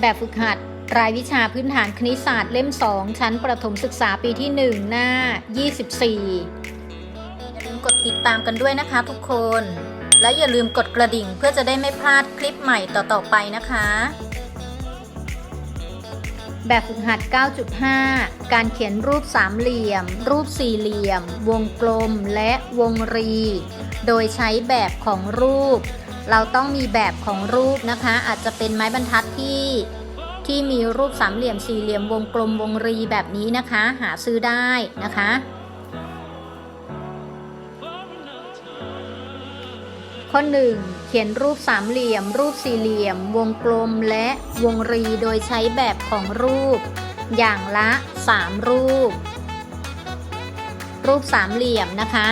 แบบฝึกหัด รายวิชาพื้นฐานคณิตศาสตร์เล่ม 2 ชั้นประถมศึกษาปีที่ 1 หน้า 24 อย่าลืมกดติดตามกันด้วยนะคะทุกคน และอย่าลืมกดกระดิ่งเพื่อจะได้ไม่พลาดคลิปใหม่ต่อๆไปนะคะ แบบฝึกหัด 9.5 การเขียนรูปสามเหลี่ยม รูปสี่เหลี่ยม วงกลมและวงรี โดยใช้แบบของรูป เราต้องมีแบบของรูปนะคะ อาจจะเป็นไม้บรรทัดที่ที่มีรูปสามเหลี่ยมสี่เหลี่ยมวงกลมวงรีแบบนี้นะคะ หาซื้อได้นะคะ ข้อ1เขียนรูปสามเหลี่ยม รูปสี่เหลี่ยม วงกลมและวงรีโดยใช้แบบของรูป อย่างละ 3 รูป รูปสามเหลี่ยมนะคะ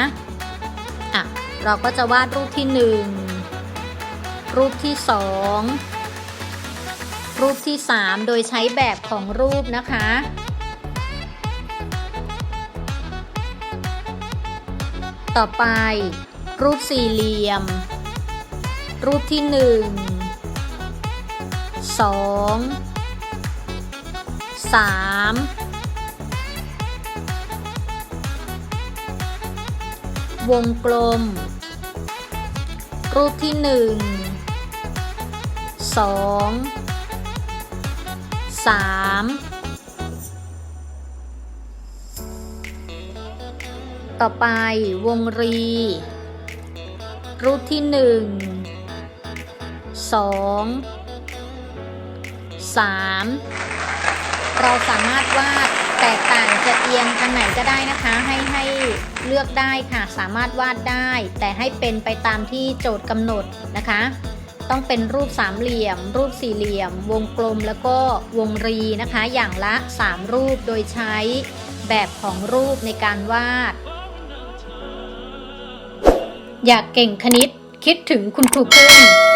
อะเราก็จะวาดรูปที่1 รูปที่2รูปที่3โดยใช้แบบของรูปนะคะต่อไป รูปสี่เหลี่ยม รูปที่หนึ่งสองสามวงกลม รูปที่หนึ่ง สองสามต่อไปวงรี รูปที่หนึ่งสองสามเราสามารถวาดแตกต่างจะเอียงทางไหนก็ได้นะคะ ให้ให้เลือกได้ค่ะ สามารถวาดได้ แต่ให้เป็นไปตามที่โจทย์กำหนดนะคะ ต้องเป็นรูปสามเหลี่ยม รูปสี่เหลี่ยม วงกลมแล้วก็วงรีนะคะ อย่างละ 3 รูปโดยใช้แบบของรูปในการวาด อยากเก่งคณิตคิดถึงคุณครูพึ่ง